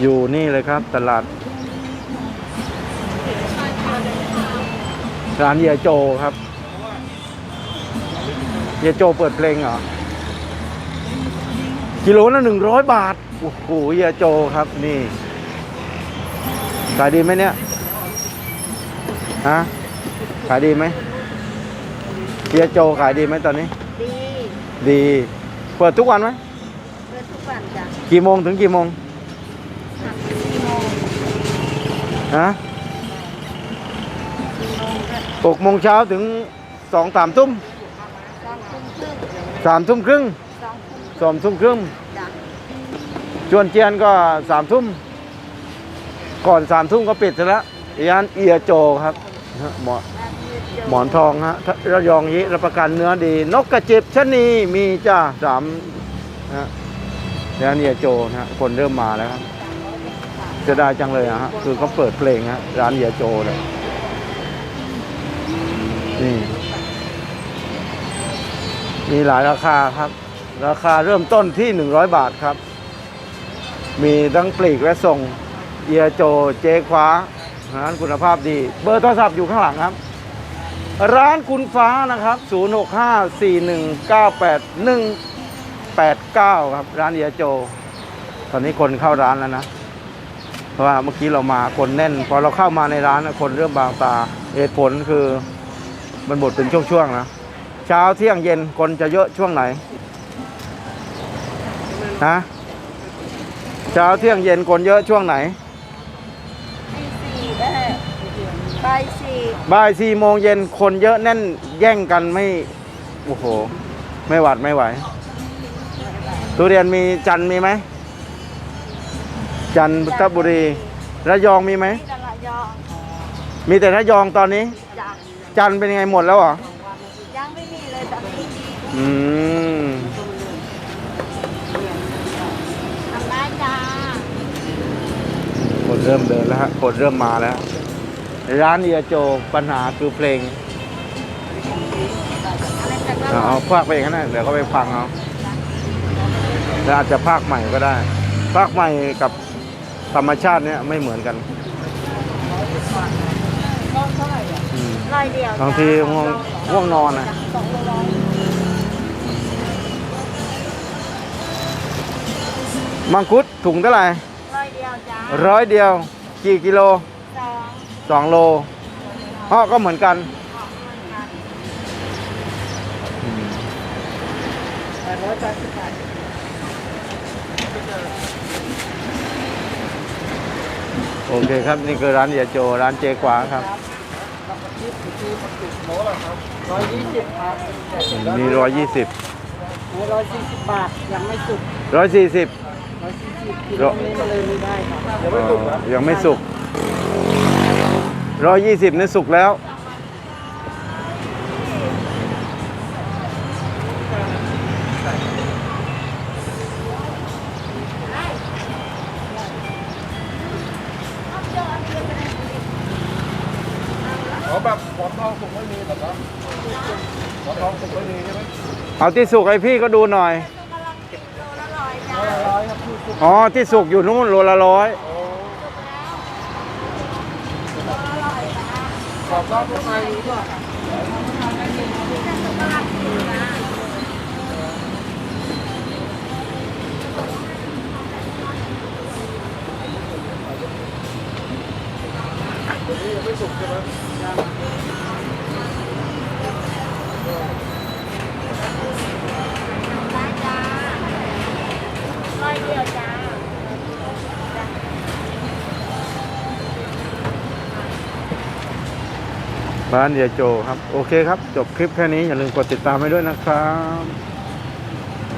อยู่นี่เลยครับ ตลาด ร้านเยโจครับ เยโจเปิดเพลงเหรอ กิโลละหนึ่งร้อยบาท โอ้โหเยโจครับนี่ขายดีไหมเนี่ย ฮะ ขายดีไหมเยโจขายดีไหมตอนนี้ ดี ดี เปิดทุกวันไหม เปิดทุกวันจ้ะ กี่โมงถึงกี่โมง หักสี่โมง ฮะสี่โมงก็หกโมงเช้าถึงสองสามทุ่มสองทุ่มครึ่งสามทุ่มครึ่งสองทุ่มสองทุ่มครึ่งจ้ะจวนเจียนก็สามทุ่มก่อนสามทุ่มก็ปิดซะแล้วยานเอียโจครับฮะหมอร้านเยโจหมอนทองฮะระยองยีรับประกันเนื้อดี นกกระจิบชะนีมีจ้าสามนะฮะยานเอียโจนะฮะคนเริ่มมาแล้วครับ จะได้จังเลยอะฮะ คือเขาเปิดเพลงฮะ ร้านเอียโจเลยนี่ มีหลายราคาครับ ราคาเริ่มต้นที่100บาทครับ มีทั้งปลีกและส่งเอียโจเจคว้าร้านคุณภาพดี เบอร์โทรศัพท์อยู่ข้างหลังครับ ร้านคุณฟ้านะครับ 0654198189 ครับ ร้านเอียโจ ตอนนี้คนเข้าร้านแล้วนะ เพราะว่าเมื่อกี้เรามาคนแน่น พอเราเข้ามาในร้านนะคนเริ่มบางตาเหตุผลคือมันหมดเป็นช่วงๆนะเช้าเที่ยงเย็นคนจะเยอะช่วงไหนฮะเช้าเที่ยงเย็นคนเยอะช่วงไหนตีสี่ได้บ่ายสี่บ่ายสี่โมงเย็นคนเยอะแน่นแย่งกันไม่โอ้โห ไม่หวัดไม่ไหวทุเรียนมีจันทร์มีไหม จันทบุรี ระยองมีไหมที่ตลาดยองมีแต่ระยองตอนนี้จ้ะจันทร์เป็นยังไงหมดแล้วเหรอ ยังไม่มีเลยตอนนี้อืม ทำได้จ้าคนเริ่มเดินแล้วฮะ คนเริ่มมาแล้ว ร้านเอียโจปัญหาคือเพลง อะไรกันก็เอาเอาภาคไปอย่างนั้นนะเดี๋ยวเขาไปฟังเอาแล้วอาจจะภาคใหม่ก็ได้ ภาคใหม่กับ ธรรมชาติเนี่ยไม่เหมือนกันอืมร้อยเดียวบางทีง่วงง่วงนอนนะสองร้อยมังคุดถุงเท่าไหร่ร้อยเดียวจ้าร้อยเดียว กี่กิโลสองสองโลห่อก็เหมือนกันแปดร้อยแปดสิบบาท โอเคครับนี่คือร้านเอียโจร้านเจกวาครับร้อยยี่สิบครับมีร้อยยี่สิบร้อยสี่สิบบาทยังไม่สุกร้อยสี่สิบร้อยสี่สิบกิโลนี้มาเลยไม่ได้ครับยังไม่สุกนะยังไม่สุกร้อยยี่สิบนี่สุกแล้ว อนทองสุกไม่มีเหรอครับหมอนทองสุกไม่มีใช่ไหมเอาที่สุกให้พี่ก็ดูหน่อยร้อยครับพี่สุกอ๋อที่สุกอยู่นู้นโลละร้อยขอบรับข้างในด้วย ยังไม่สุกใช่ไหมได้จ้าร้อยเดียวจ้าร้านเดียโจครับ โอเคครับ จบคลิปแค่นี้อย่าลืมกดติดตามให้ด้วยนะครับ